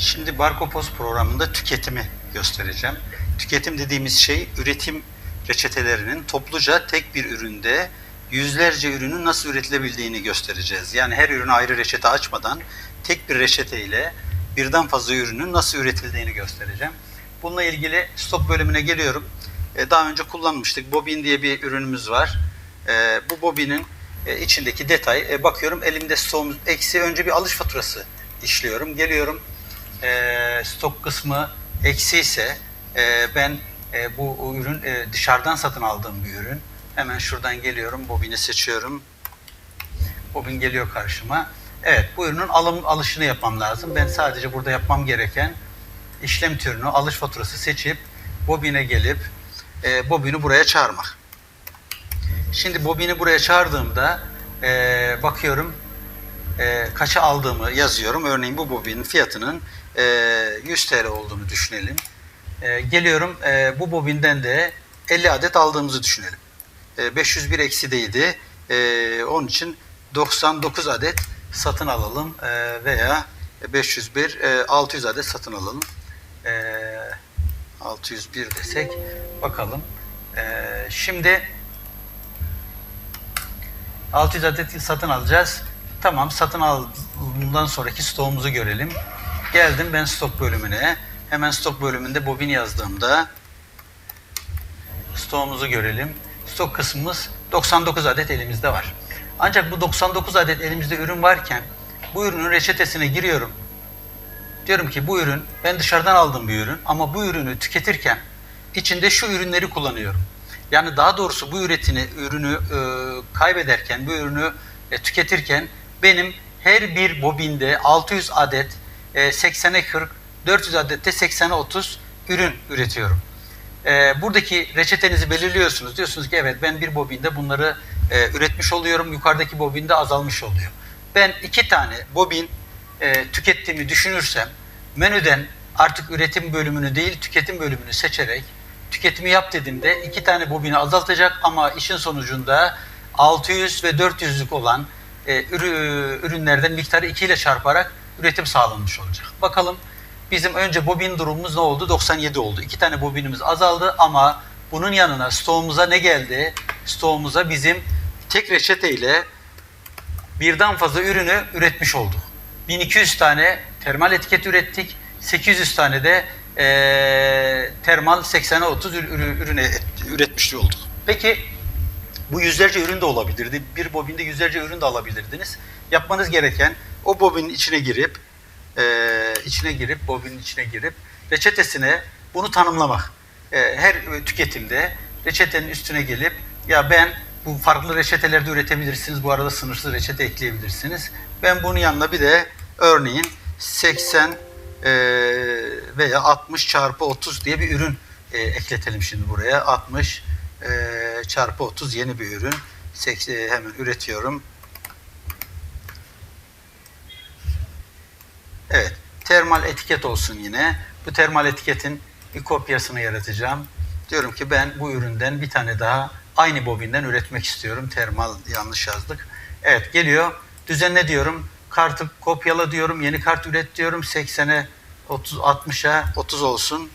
Şimdi Barkopos programında tüketimi göstereceğim. Tüketim dediğimiz şey üretim reçetelerinin topluca tek bir üründe yüzlerce ürünün nasıl üretilebildiğini göstereceğiz. Yani her ürüne ayrı reçete açmadan tek bir reçete ile birden fazla ürünün nasıl üretildiğini göstereceğim. Bununla ilgili stok bölümüne geliyorum. E, Daha önce kullanmıştık. Bobin diye bir ürünümüz var. E, Bu bobinin e, içindeki detay. Bakıyorum elimde stoğumuz eksi. Önce bir alış faturası işliyorum. Geliyorum e, stok kısmı eksi ise e, ben e, bu ürün e, dışarıdan satın aldığım bir ürün. Hemen şuradan geliyorum. Bobini seçiyorum. Bobin geliyor karşıma. Evet bu ürünün alım alışını yapmam lazım. Ben sadece burada yapmam gereken işlem türünü alış faturası seçip bobine gelip e, bobini buraya çağırmak. Şimdi bobini buraya çağırdığımda e, bakıyorum e, kaça aldığımı yazıyorum. Örneğin bu bobinin fiyatının 100 TL olduğunu düşünelim. E, geliyorum e, bu bobinden de 50 adet aldığımızı düşünelim. E, 501 eksideydi. E, onun için 99 adet satın alalım e, veya 501 e, 600 adet satın alalım. E, 601 desek bakalım. E, şimdi 600 adet satın alacağız. Tamam satın aldığından sonraki stoğumuzu görelim. Geldim ben stok bölümüne. Hemen stok bölümünde bobin yazdığımda stoğumuzu görelim. Stok kısmımız 99 adet elimizde var. Ancak bu 99 adet elimizde ürün varken bu ürünün reçetesine giriyorum. Diyorum ki bu ürün ben dışarıdan aldığım bir ürün ama bu ürünü tüketirken içinde şu ürünleri kullanıyorum. Yani daha doğrusu bu üretini, ürünü e, kaybederken, bu ürünü e, tüketirken benim her bir bobinde 600 adet e, 80'e 40, 400 adet de 80'e 30 ürün üretiyorum. E, buradaki reçetenizi belirliyorsunuz. Diyorsunuz ki evet ben bir bobinde bunları e, üretmiş oluyorum. Yukarıdaki bobinde azalmış oluyor. Ben iki tane bobin e, tükettiğimi düşünürsem menüden artık üretim bölümünü değil tüketim bölümünü seçerek tüketimi yap dediğimde iki tane bobini azaltacak ama işin sonucunda 600 ve 400'lük olan e, ürü- ürünlerden miktarı 2 ile çarparak üretim sağlanmış olacak. Bakalım bizim önce bobin durumumuz ne oldu? 97 oldu. İki tane bobinimiz azaldı ama bunun yanına stoğumuza ne geldi? Stoğumuza bizim tek reçete ile birden fazla ürünü üretmiş olduk. 1200 tane termal etiket ürettik. 800 tane de eee, termal 80'e 30 ür- ürü- ürüne et- üretmiş olduk. Peki bu yüzlerce ürün de olabilirdi. Bir bobinde yüzlerce ürün de alabilirdiniz. Yapmanız gereken o bobinin içine girip eee, içine girip bobinin içine girip reçetesine bunu tanımlamak. Eee, her tüketimde reçetenin üstüne gelip ya ben bu farklı reçetelerde üretebilirsiniz. Bu arada sınırsız reçete ekleyebilirsiniz. Ben bunun yanına bir de örneğin 80 eee, veya 60 çarpı 30 diye bir ürün eee, ekletelim şimdi buraya. 60 eee, çarpı 30 yeni bir ürün. Seks- eee, hemen üretiyorum. Evet. Termal etiket olsun yine. Bu termal etiketin bir kopyasını yaratacağım. Diyorum ki ben bu üründen bir tane daha aynı bobinden üretmek istiyorum. Termal yanlış yazdık. Evet geliyor. Düzenle diyorum. Kartı kopyala diyorum. Yeni kart üret diyorum. 80'e 30 60'a 30 olsun.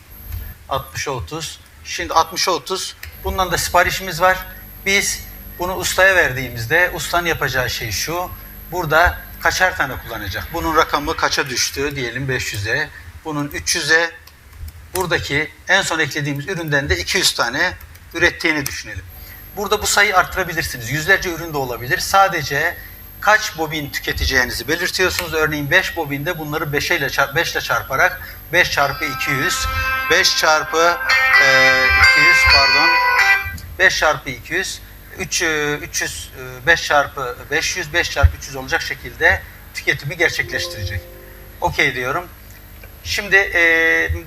60'a 30. Şimdi 60'a 30. Bundan da siparişimiz var. Biz bunu ustaya verdiğimizde ustanın yapacağı şey şu. Burada kaçar tane kullanacak? Bunun rakamı kaça düştü? Diyelim 500'e. Bunun 300'e. Buradaki en son eklediğimiz üründen de 200 tane ürettiğini düşünelim. Burada bu sayıyı arttırabilirsiniz. Yüzlerce ürün de olabilir. Sadece kaç bobin tüketeceğinizi belirtiyorsunuz. Örneğin 5 bobinde bunları 5 ile, 5 ile çarparak 5 çarpı 200, 5 çarpı 200 pardon, 5 çarpı 200, 3, e, 300, e, 5 çarpı 500, 5 çarpı 300 olacak şekilde tüketimi gerçekleştirecek. Okey diyorum. Şimdi e,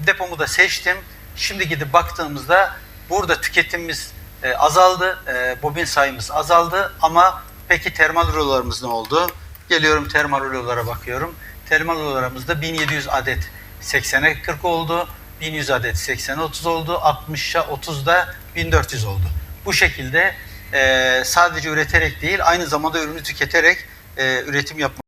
depomu da seçtim. Şimdi gidip baktığımızda burada tüketimimiz e, azaldı. E, bobin sayımız azaldı ama peki termal rulolarımız ne oldu? Geliyorum termal rulolara bakıyorum. Termal rulolarımızda 1700 adet 80'e 40 oldu. 1100 adet 80'e 30 oldu. 60'a 30'da 1400 oldu. Bu şekilde e, sadece üreterek değil aynı zamanda ürünü tüketerek e, üretim yapmak